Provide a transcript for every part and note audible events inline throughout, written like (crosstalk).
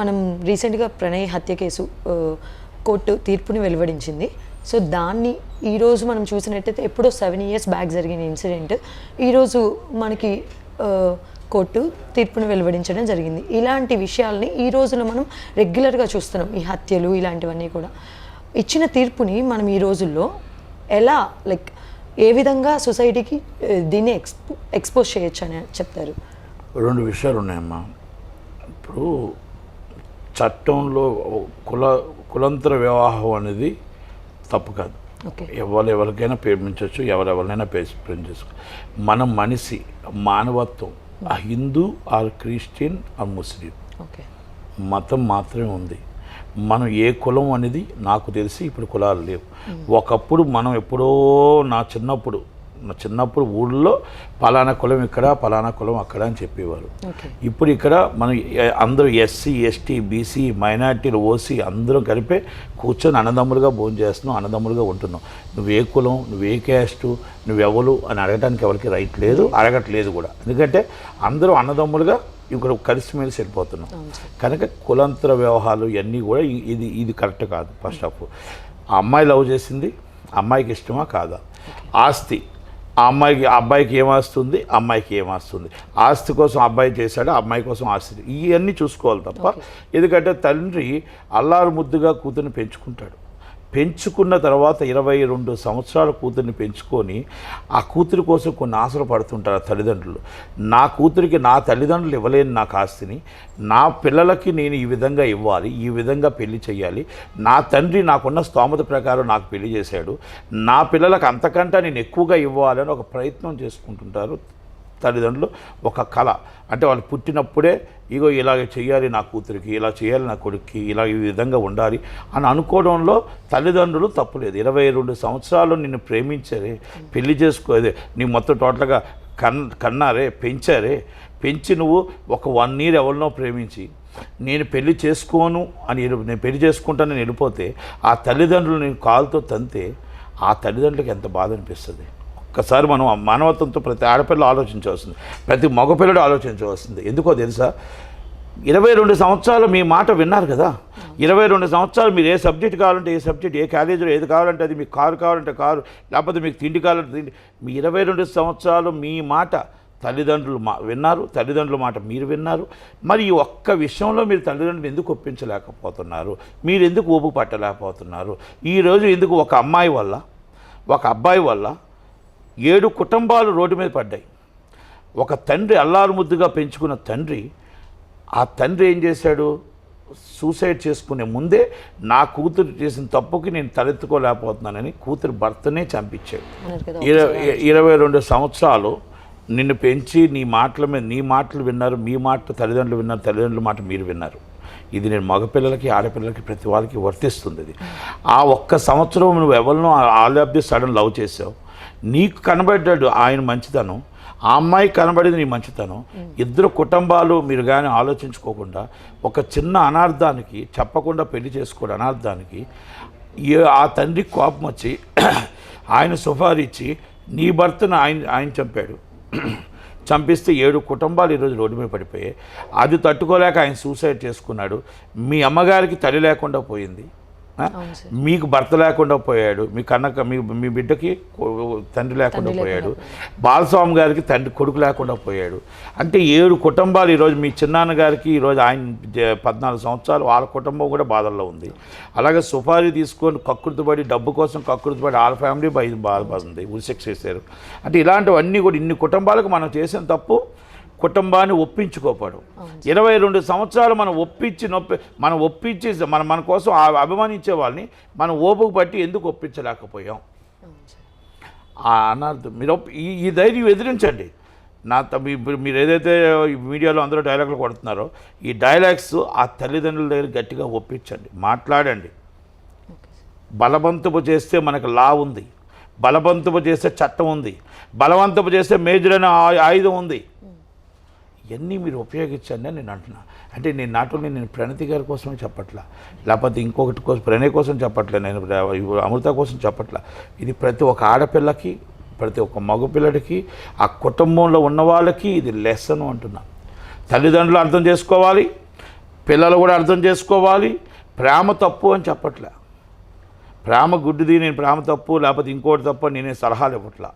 మనం రీసెంట్గా ప్రణయ్ హత్య కేసు కోర్టు తీర్పుని వెలువడించింది. సో దాన్ని ఈరోజు మనం చూసినట్టయితే ఎప్పుడో సెవెన్ ఇయర్స్ బ్యాక్ జరిగిన ఇన్సిడెంట్. ఈరోజు మనకి కోర్టు తీర్పును వెలువడించడం జరిగింది. ఇలాంటి విషయాల్ని ఈ రోజుల్లో మనం రెగ్యులర్గా చూస్తున్నాం ఈ హత్యలు ఇలాంటివన్నీ కూడా. ఇచ్చిన తీర్పుని మనం ఈ రోజుల్లో ఎలా లైక్ ఏ విధంగా సొసైటీకి దీన్ని ఎక్స్పో ఎక్స్పోజ్ చేయొచ్చు అని చెప్తారు? రెండు విషయాలు ఉన్నాయమ్మా ఇప్పుడు చట్టంలో కుల కులంతర వివాహం అనేది తప్పు కాదు. ఎవరు ఎవరికైనా ప్రేమించవచ్చు ఎవరెవరినైనా ప్రేమించవచ్చు మనం మనిషి మానవత్వం ఆ Hindu or Christian or Muslim. Okay. మతం మాత్రమే ఉంది. మనం ఏ కులం అనేది నాకు తెలిసి ఇప్పుడు కులాలు లేవు. ఒకప్పుడు మనం ఎప్పుడో నా చిన్నప్పుడు చిన్నప్పుడు ఊళ్ళో పలానా కులం ఇక్కడ పలానా కులం అక్కడ అని చెప్పేవారు. ఇప్పుడు ఇక్కడ మనం అందరూ ఎస్సీ ఎస్టీ బీసీ మైనార్టీలు ఓసీ అందరం కలిపే కూర్చొని అన్నదమ్ములుగా భోజనం చేస్తున్నాం అన్నదమ్ములుగా ఉంటున్నాం. నువ్వే కులం నువ్వే క్యాస్టు నువ్వెవరు అని అడగడానికి ఎవరికి రైట్ లేదు అడగట్లేదు కూడా. ఎందుకంటే అందరూ అన్నదమ్ములుగా ఇక్కడ కలిసిమెలిసి వెళ్ళిపోతున్నాం. కనుక కులాంతర వ్యవహారాలు ఇవన్నీ కూడా ఇది ఇది కరెక్ట్ కాదు ఫస్ట్ ఆఫ్ ఆ అమ్మాయి లవ్ చేసింది అమ్మాయికి ఇష్టమా కాదా? ఆస్తి. ఆ అమ్మాయికి ఆ అబ్బాయికి ఏం వస్తుంది అమ్మాయికి ఏం వస్తుంది ఆస్తి కోసం అబ్బాయి చేశాడు? అమ్మాయి కోసం ఆస్తి ఇవన్నీ చూసుకోవాలి తప్ప ఎందుకంటే తండ్రి అల్లారు ముద్దుగా కూతుర్ని పెంచుకుంటాడు. పెంచుకున్న తర్వాత ఇరవై రెండు సంవత్సరాల కూతుర్ని పెంచుకొని ఆ కూతురి కోసం కొన్ని ఆశలు పడుతుంటారు ఆ తల్లిదండ్రులు. నా కూతురికి నా తల్లిదండ్రులు ఇవ్వలేని నా ఆస్తిని నా పిల్లలకి నేను ఈ విధంగా ఇవ్వాలి ఈ విధంగా పెళ్ళి చేయాలి నా తండ్రి నాకున్న స్తోమత ప్రకారం నాకు పెళ్ళి చేశాడు నా పిల్లలకు అంతకంటే నేను ఎక్కువగా ఇవ్వాలని ఒక ప్రయత్నం చేసుకుంటుంటారు తల్లిదండ్రులు ఒక కళ. అంటే వాళ్ళు పుట్టినప్పుడే ఇగో ఇలాగ చేయాలి నా కూతురికి ఇలా చేయాలి నా కొడుక్కి ఇలా ఈ విధంగా ఉండాలి అని అనుకోవడంలో తల్లిదండ్రులు తప్పులేదు. ఇరవై రెండు సంవత్సరాలు నిన్ను ప్రేమించారే పెళ్ళి చేసుకోదే నీ మొత్తం టోటల్గా కన్ కన్నారే పెంచారే. పెంచి నువ్వు ఒక వన్ ఇయర్ ఎవరినో ప్రేమించి నేను పెళ్ళి చేసుకోను అని నేను పెళ్ళి చేసుకుంటానని వెళ్ళిపోతే ఆ తల్లిదండ్రులు నేను కాలుతో తంతే ఆ తల్లిదండ్రులకు ఎంత బాధ అనిపిస్తుంది. ఒక్కసారి మనం మానవత్వంతో ప్రతి ఆడపిల్ల ఆలోచించవలసింది. ప్రతి మగపిల్లడు ఆలోచించవలసింది. ఎందుకో తెలుసా? ఇరవై రెండు సంవత్సరాలు మీ మాట విన్నారు కదా? ఇరవై రెండు సంవత్సరాలు మీరు ఏ సబ్జెక్ట్ కావాలంటే ఏ సబ్జెక్ట్ ఏ కాలేజీలో ఏది కావాలంటే అది మీకు కారు కావాలంటే కారు లేకపోతే మీకు తిండి కావాలంటే తిండి. మీ ఇరవై రెండు సంవత్సరాలు మీ మాట తల్లిదండ్రులు మా విన్నారు. తల్లిదండ్రుల మాట మీరు విన్నారు. మరి ఈ ఒక్క విషయంలో మీరు తల్లిదండ్రులు ఎందుకు ఒప్పించలేకపోతున్నారు? మీరు ఎందుకు ఊపు పట్టలేకపోతున్నారు? ఈరోజు ఎందుకు ఒక అమ్మాయి వల్ల ఒక అబ్బాయి వల్ల ఏడు కుటుంబాలు రోడ్డు మీద పడ్డాయి. ఒక తండ్రి అల్లారు ముద్దుగా పెంచుకున్న తండ్రి ఆ తండ్రి ఏం చేశాడు? సూసైడ్ చేసుకునే ముందే నా కూతురు చేసిన తప్పుకి నేను తలెత్తుకోలేకపోతున్నానని కూతురు భర్తనే చంపించాడు. ఇరవై ఇరవై రెండు సంవత్సరాలు నిన్ను పెంచి నీ మాటల మీద నీ మాటలు విన్నారు మీ మాట తల్లిదండ్రులు విన్నారు తల్లిదండ్రుల మాట మీరు విన్నారు. ఇది నేను మగపిల్లలకి ఆడపిల్లలకి ప్రతి వాళ్ళకి వర్తిస్తుంది ఇది. ఆ ఒక్క సంవత్సరం నువ్వు ఎవరినో all of the sudden love చేసావు. నీకు కనబడ్డాడు ఆయన మంచితనం. ఆ అమ్మాయి కనబడింది నీ మంచితనం. ఇద్దరు కుటుంబాలు మీరు కానీ ఆలోచించుకోకుండా ఒక చిన్న అనార్థానికి చెప్పకుండా పెళ్ళి చేసుకోవడం అనార్థానికి ఆ తండ్రి కోపం వచ్చి (clears throat) ఆయన సుఫారిచ్చి నీ భర్తను ఆయన ఆయన చంపాడు. చంపిస్తే ఏడు కుటుంబాలు ఈరోజు రోడ్డు మీద పడిపోయాయి. అది తట్టుకోలేక ఆయన సూసైడ్ చేసుకున్నాడు. మీ అమ్మగారికి తల్లి లేకుండా పోయింది. మీకు భర్త లేకుండా పోయాడు మీ కన్నక మీ మీ బిడ్డకి తండ్రి లేకుండా పోయాడు బాలస్వామి గారికి తండ్రి కొడుకు లేకుండా పోయాడు. అంటే ఏడు కుటుంబాలు ఈరోజు మీ చిన్నాన్న గారికి ఈరోజు ఆయన పద్నాలుగు సంవత్సరాలు వాళ్ళ కుటుంబం కూడా బాధల్లో ఉంది. అలాగే సుపారీ తీసుకొని కక్కుర్తిపడి డబ్బు కోసం కక్కుర్తిపడి వాళ్ళ ఫ్యామిలీ బయట బాధపడుతుంది ఉరిశిక్ష చేశారు. అంటే ఇలాంటివన్నీ కూడా ఇన్ని కుటుంబాలకు మనం చేసిన తప్పు కుటుంబాన్ని ఒప్పించుకోపడం ఇరవై రెండు సంవత్సరాలు మనం ఒప్పించి నొప్పి మనం ఒప్పించి మన మన కోసం అభిమానించే వాళ్ళని మనం ఓపుకు పట్టి ఎందుకు ఒప్పించలేకపోయాం? అనార్థం. మీరు ఈ ఈ ధైర్యం ఎదిరించండి. నా ఇప్పుడు మీరు ఏదైతే మీడియాలో అందరూ డైలాగులు కొడుతున్నారో ఈ డైలాగ్స్ ఆ తల్లిదండ్రుల దగ్గర గట్టిగా ఒప్పించండి. మాట్లాడండి. బలవంతపు చేస్తే మనకు లా ఉంది. బలవంతపు చేస్తే చట్టం ఉంది. బలవంతపు చేస్తే మేజర్ అనే ఆయుధం ఉంది. ఇవన్నీ మీరు ఉపయోగించండి అని నేను అంటున్నా. అంటే నేను నాట్ ఓన్లీ నేను ప్రణతి గారి కోసమే చెప్పట్లా లేకపోతే ఇంకొకటి కోసం ప్రణయ్ కోసం చెప్పట్లే నేను అమృత కోసం చెప్పట్లా. ఇది ప్రతి ఒక్క ఆడపిల్లకి ప్రతి ఒక్క మగపిల్లడికి ఆ కుటుంబంలో ఉన్న వాళ్ళకి ఇది లెసన్ అంటున్నా. తల్లిదండ్రులు అర్థం చేసుకోవాలి పిల్లలు కూడా అర్థం చేసుకోవాలి ప్రేమ తప్పు అని చెప్పట్లే. ప్రేమ గుడ్డిది నేను ప్రేమ తప్పు లేకపోతే ఇంకోటి తప్పు నేనే సలహాలు ఇవ్వట్లా.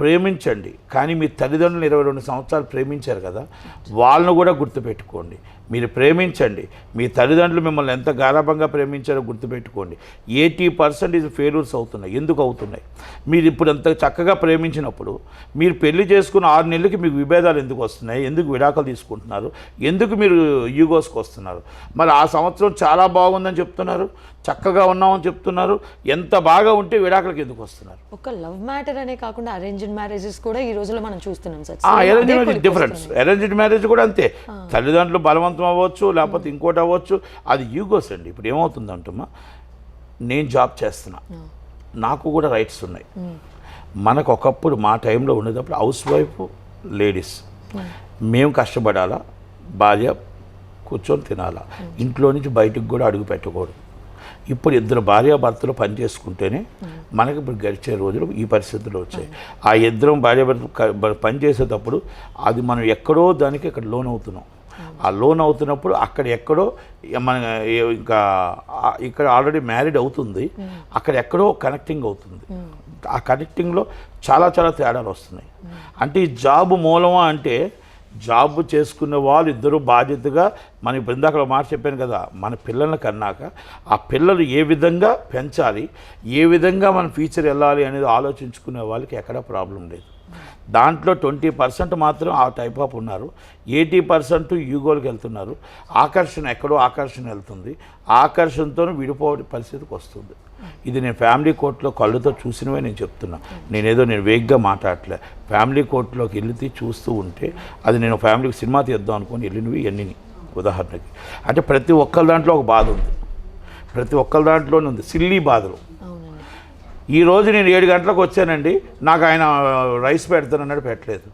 ప్రేమించండి. కానీ మీ తల్లిదండ్రులు ఇరవై రెండు సంవత్సరాలు ప్రేమించారు కదా వాళ్ళను కూడా గుర్తుపెట్టుకోండి. మీరు ప్రేమించండి. మీ తల్లిదండ్రులు మిమ్మల్ని ఎంత గారాభంగా ప్రేమించారో గుర్తుపెట్టుకోండి. ఎయిటీ పర్సెంటేజ్ ఫెయిల్యూర్స్ అవుతున్నాయి. ఎందుకు అవుతున్నాయి? మీరు ఇప్పుడు ఎంత చక్కగా ప్రేమించినప్పుడు మీరు పెళ్ళి చేసుకున్న ఆరు నెలలకి మీకు విభేదాలు ఎందుకు వస్తున్నాయి? ఎందుకు విడాకులు తీసుకుంటున్నారు? ఎందుకు మీరు యూగోస్కి వస్తున్నారు? మరి ఆ సంవత్సరం చాలా బాగుందని చెప్తున్నారు. చక్కగా ఉన్నామని చెప్తున్నారు. ఎంత బాగా ఉంటే విడాకులకి ఎందుకు వస్తున్నారు? ఒక లవ్ మ్యాటర్ అనే కాకుండా అరేంజ్డ్ మ్యారేజెస్ కూడా ఈ రోజుల్లో మనం చూస్తున్నాం sir. Arrange marriage difference arranged marriage కూడా అంతే. తల్లిదండ్రులు బలవంతం అవ్వచ్చు లేకపోతే ఇంకోటి అవ్వచ్చు అది యూగోస్ అండి. ఇప్పుడు ఏమవుతుంది అంటుమ్మా నేను జాబ్ చేస్తున్నా. నాకు కూడా రైట్స్ ఉన్నాయి. మనకు ఒకప్పుడు మా టైంలో ఉండేటప్పుడు హౌస్ వైఫ్ లేడీస్. మేము కష్టపడాలా భార్య కూర్చొని తినాలా. ఇంట్లో నుంచి బయటకు కూడా అడుగు పెట్టకూడదు. ఇప్పుడు ఇద్దరు భార్యాభర్తలు పని చేసుకుంటేనే మనకి ఇప్పుడు గడిచే రోజులు ఈ పరిస్థితులు వచ్చాయి. ఆ ఇద్దరం భార్యాభర్తలు పని చేసేటప్పుడు అది మనం ఎక్కడో దానికి ఇక్కడ లోన్ అవుతున్నాం ఆ లోన్ అవుతున్నప్పుడు అక్కడ ఎక్కడో మన ఇంకా ఇక్కడ ఆల్రెడీ మ్యారీడ్ అవుతుంది. అక్కడ ఎక్కడో కనెక్టింగ్ అవుతుంది. ఆ కనెక్టింగ్లో చాలా చాలా తేడాలు వస్తున్నాయి. అంటే ఈ జాబ్ మూలమా అంటే జాబ్ చేసుకునే వాళ్ళు ఇద్దరు బాధ్యతగా మన ఇప్పుడు ఇందాక మాట చెప్పాను కదా మన పిల్లల్ని కన్నాక ఆ పిల్లలు ఏ విధంగా పెంచాలి ఏ విధంగా మన ఫ్యూచర్ వెళ్ళాలి అనేది ఆలోచించుకునే వాళ్ళకి ఎక్కడ ప్రాబ్లం లేదు. దాంట్లో ట్వంటీ పర్సెంట్ మాత్రం ఆ టైప్ ఆఫ్ ఉన్నారు. ఎయిటీ పర్సెంట్ యూగోల్కి వెళ్తున్నారు. ఆకర్షణ ఎక్కడో ఆకర్షణ వెళ్తుంది. ఆకర్షణతో విడిపోయే పరిస్థితికి వస్తుంది. ఇది నేను ఫ్యామిలీ కోర్టులో కళ్ళుతో చూసినవే నేను చెప్తున్నా. నేనేదో నేను వేగ్గా మాట్లాడలే ఫ్యామిలీ కోర్టులోకి వెళ్తే చూస్తూ ఉంటే అది నేను ఫ్యామిలీకి సినిమా తీద్దాం అనుకొని వెళ్ళినవి ఎన్ని ఉదాహరణకి. అంటే ప్రతి ఒక్కరి దాంట్లో ఒక బాధ ఉంది. ప్రతి ఒక్కరి దాంట్లోనే ఉంది. సిల్లీ బాధలు. ఈ రోజు నేను ఏడు గంటలకు వచ్చానండి. నాకు ఆయన రైస్ పెడతానన్నాడు పెట్టలేదు.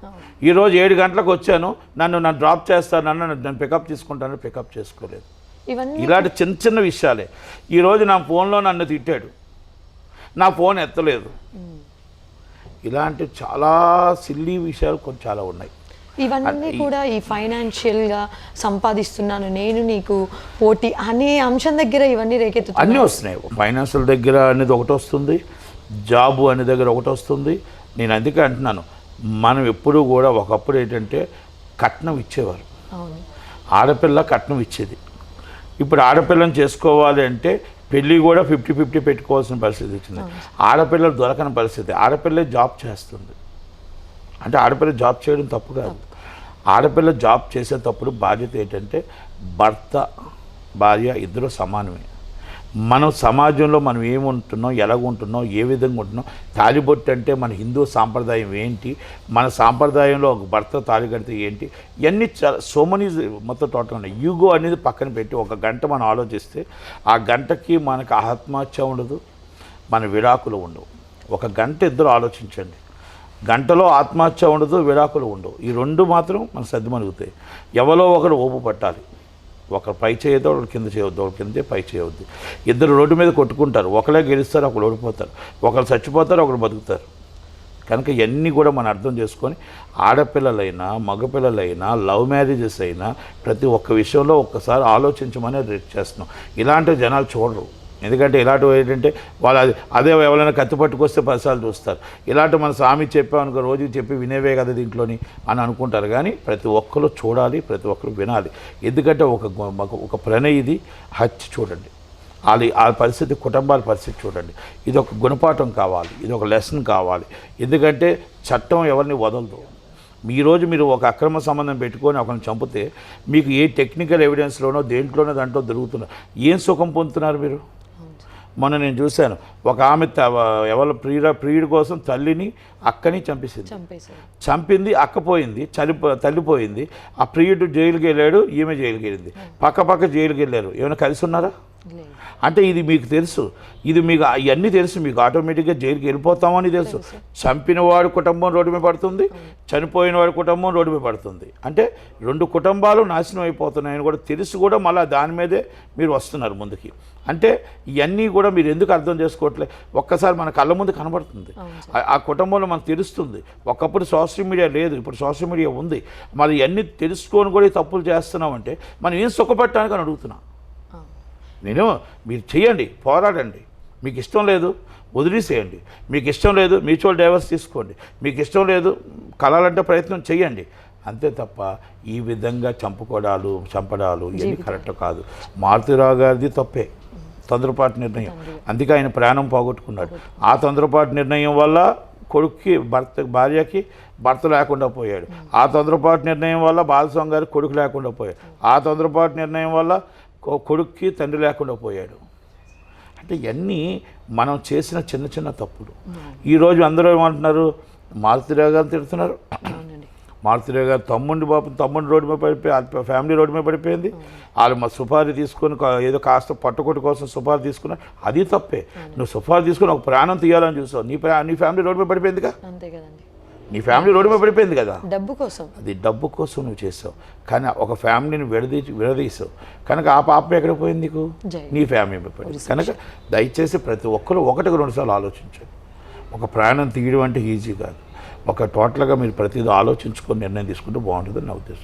ఈ రోజు ఏడు గంటలకు వచ్చాను. నన్ను నన్ను డ్రాప్ చేస్తానన్న నన్ను పికప్ తీసుకుంటానని పికప్ చేసుకోలేదు. ఇవన్నీ ఇలాంటి చిన్న చిన్న విషయాలే. ఈరోజు నా ఫోన్లో నన్ను తిట్టాడు. నా ఫోన్ ఎత్తలేదు. ఇలాంటి చాలా సిల్లీ విషయాలు కొన్ని చాలా ఉన్నాయి. ఇవన్నీ కూడా ఈ ఫైనాన్షియల్గా సంపాదిస్తున్నాను. నేను నీకు పోటీ అనే అంశం దగ్గర ఇవన్నీ రేకెత్తుతున్నాయి అన్నీ వస్తున్నాయి. ఫైనాన్షియల్ దగ్గర అనేది ఒకటి వస్తుంది. జాబు అనే దగ్గర ఒకటి వస్తుంది. నేను అందుకే అంటున్నాను మనం ఎప్పుడూ కూడా ఒకప్పుడు ఏంటంటే కట్నం ఇచ్చేవారు. ఆడపిల్ల కట్నం ఇచ్చేది. ఇప్పుడు ఆడపిల్లని చేసుకోవాలి అంటే పెళ్ళి కూడా ఫిఫ్టీ ఫిఫ్టీ పెట్టుకోవాల్సిన పరిస్థితి వచ్చింది. ఆడపిల్లలు దొరకని పరిస్థితి. ఆడపిల్లే జాబ్ చేస్తుంది. అంటే ఆడపిల్ల జాబ్ చేయడం తప్పు కాదు. ఆడపిల్ల జాబ్ చేసేటప్పుడు బాధ్యత ఏంటంటే భర్త భార్య ఇద్దరు సమానమే. మనం సమాజంలో మనం ఏముంటున్నాం ఎలా ఉంటున్నాం ఏ విధంగా ఉంటున్నాం తాలిబొట్టు అంటే మన హిందూ సాంప్రదాయం ఏంటి మన సాంప్రదాయంలో ఒక భర్త తాళి కడితే ఏంటి ఇవన్నీ చాలా సో మనీ మొత్తం టోటల్ ఉన్నాయి. యూగో అనేది పక్కన పెట్టి ఒక గంట మనం ఆలోచిస్తే ఆ గంటకి మనకు ఆత్మహత్య ఉండదు మన విడాకులు ఉండవు. ఒక గంట ఇద్దరు ఆలోచించండి. గంటలో ఆత్మహత్య ఉండదు విడాకులు ఉండవు. ఈ రెండు మాత్రం మన సర్దిమలుగుతాయి ఎవరో ఒకరు ఓపు పట్టాలి. ఒకరు పై చేయొద్దు ఒకరు కింద చేయొద్దు ఒకరు కింద పై చేయవద్దు ఇద్దరు రోడ్డు మీద కొట్టుకుంటారు. ఒకరే గెలుస్తారు ఒకరు ఓడిపోతారు. ఒకరు చచ్చిపోతారు ఒకరు బతుకుతారు. కనుక ఇవన్నీ కూడా మనం అర్థం చేసుకొని ఆడపిల్లలైనా మగపిల్లలైనా లవ్ మ్యారేజెస్ అయినా ప్రతి ఒక్క విషయంలో ఒక్కసారి ఆలోచించమని రేట్ చేస్తున్నాం. ఇలాంటి జనాలు చూడరు. ఎందుకంటే ఇలాంటివి ఏంటంటే వాళ్ళు అది అదే ఎవరైనా కత్తి పట్టుకొస్తే పదిసార్లు చూస్తారు. ఇలాంటి మన స్వామి చెప్పామనుకో రోజు చెప్పి వినేవే కదా దీంట్లోని అని అనుకుంటారు. కానీ ప్రతి ఒక్కరు చూడాలి ప్రతి ఒక్కరు వినాలి. ఎందుకంటే ఒక ఒక- ఒక ప్రణయిది హత్య చూడండి. వాళ్ళ ఆ పరిస్థితి కుటుంబాల పరిస్థితి చూడండి. ఇది ఒక గుణపాఠం కావాలి ఇది ఒక లెసన్ కావాలి. ఎందుకంటే చట్టం ఎవరిని వదలదు. ఈరోజు రోజు మీరు ఒక అక్రమ సంబంధం పెట్టుకొని ఒకరిని చంపితే మీకు ఏ టెక్నికల్ ఎవిడెన్స్లోనో దేంట్లోనో దాంట్లో దొరుకుతున్నారు ఏం సుఖం పొందుతున్నారు మీరు? మొన్న నేను చూశాను. ఒక ఆమె ఎవరి ప్రియుడ ప్రియుడి కోసం తల్లిని అక్కని చంపేసింది. చంపింది అక్కపోయింది చనిపో తల్లిపోయింది. ఆ ప్రియుడు జైలుకి వెళ్ళాడు ఈమె జైలుకి వెళ్ళింది పక్క పక్క జైలుకి వెళ్ళారు ఏమైనా కలిసి ఉన్నారా? అంటే ఇది మీకు తెలుసు. ఇది మీకు ఇవన్నీ తెలుసు. మీకు ఆటోమేటిక్గా జైలుకి వెళ్ళిపోతామని తెలుసు. చంపిన వాడి కుటుంబం రోడ్డు మీద పడుతుంది. చనిపోయిన వాడి కుటుంబం రోడ్డు మీద పడుతుంది. అంటే రెండు కుటుంబాలు నాశనం అయిపోతున్నాయని కూడా తెలిసి కూడా మళ్ళీ దాని మీదే మీరు వస్తున్నారు ముందుకి. అంటే ఇవన్నీ కూడా మీరు ఎందుకు అర్థం చేసుకోవట్లే? ఒక్కసారి మన కళ్ళ ముందు కనబడుతుంది. ఆ- కుటుంబంలో మనకు తెలుస్తుంది. ఒకప్పుడు సోషల్ మీడియా లేదు. ఇప్పుడు సోషల్ మీడియా ఉంది. మరి ఇవన్నీ తెలుసుకొని కూడా తప్పులు చేస్తున్నామంటే మనం ఏం సుఖపడటానికి అని అడుగుతున్నా. నేను మీరు చేయండి పోరాడండి. మీకు ఇష్టం లేదు వదిలేసేయండి. మీకు ఇష్టం లేదు మ్యూచువల్ డైవర్స్ తీసుకోండి. మీకు ఇష్టం లేదు కలాలంటే ప్రయత్నం చేయండి అంతే తప్ప ఈ విధంగా చంపుకోవడాలు చంపడాలు ఇవన్నీ కరెక్ట్ కాదు. మారుతిరావు గారిది తప్పే. తొందరపాటు నిర్ణయం. అందుకే ఆయన ప్రాణం పోగొట్టుకున్నాడు. ఆ తొందరపాటు నిర్ణయం వల్ల కొడుక్కి భర్త భార్యకి భర్త లేకుండా పోయాడు. ఆ తొందరపాటు నిర్ణయం వల్ల బాలస్వామి గారికి కొడుకు లేకుండా పోయాడు. ఆ తొందరపాటు నిర్ణయం వల్ల కొడుక్కి తండ్రి లేకుండా పోయాడు. అంటే ఇవన్నీ మనం చేసిన చిన్న చిన్న తప్పులు. ఈరోజు అందరూ ఏమంటున్నారు? మారుతిరావు గారిని తిడుతున్నారు. మారుతిరావు గారు తమ్ముడిని పాపం తమ్ముడిని రోడ్డు మీద పడిపోయి ఫ్యామిలీ రోడ్డు మీద పడిపోయింది. వాళ్ళు మా సుపారీ తీసుకొని ఏదో కాస్త పట్టుకొట్టు కోసం సుపారీ తీసుకున్నారు. అది తప్పే. నువ్వు సుపారీ తీసుకొని ఒక ప్రాణం తీయాలని చూసావు. నీ ప్రా నీ ఫ్యామిలీ రోడ్డు మీద పడిపోయిందిగా? అంతే కదండి. నీ ఫ్యామిలీ రోడ్డు మీద పడిపోయింది కదా. డబ్బు కోసం. అది డబ్బు కోసం నువ్వు చేసావు కానీ ఒక ఫ్యామిలీని విడదీ విడదీసావు కనుక ఆ పాప ఎక్కడ పోయింది నీకు. నీ ఫ్యామిలీ మీద పడింది. కనుక దయచేసి ప్రతి ఒక్కరు ఒకటికి రెండుసార్లు ఆలోచించండి. ఒక ప్రాణం తీయడం అంటే ఈజీ కాదు. ఒక టోటల్గా మీరు ప్రతిదీ ఆలోచించుకొని నిర్ణయం తీసుకుంటే బాగుంటుందని నా ఉద్దేశం.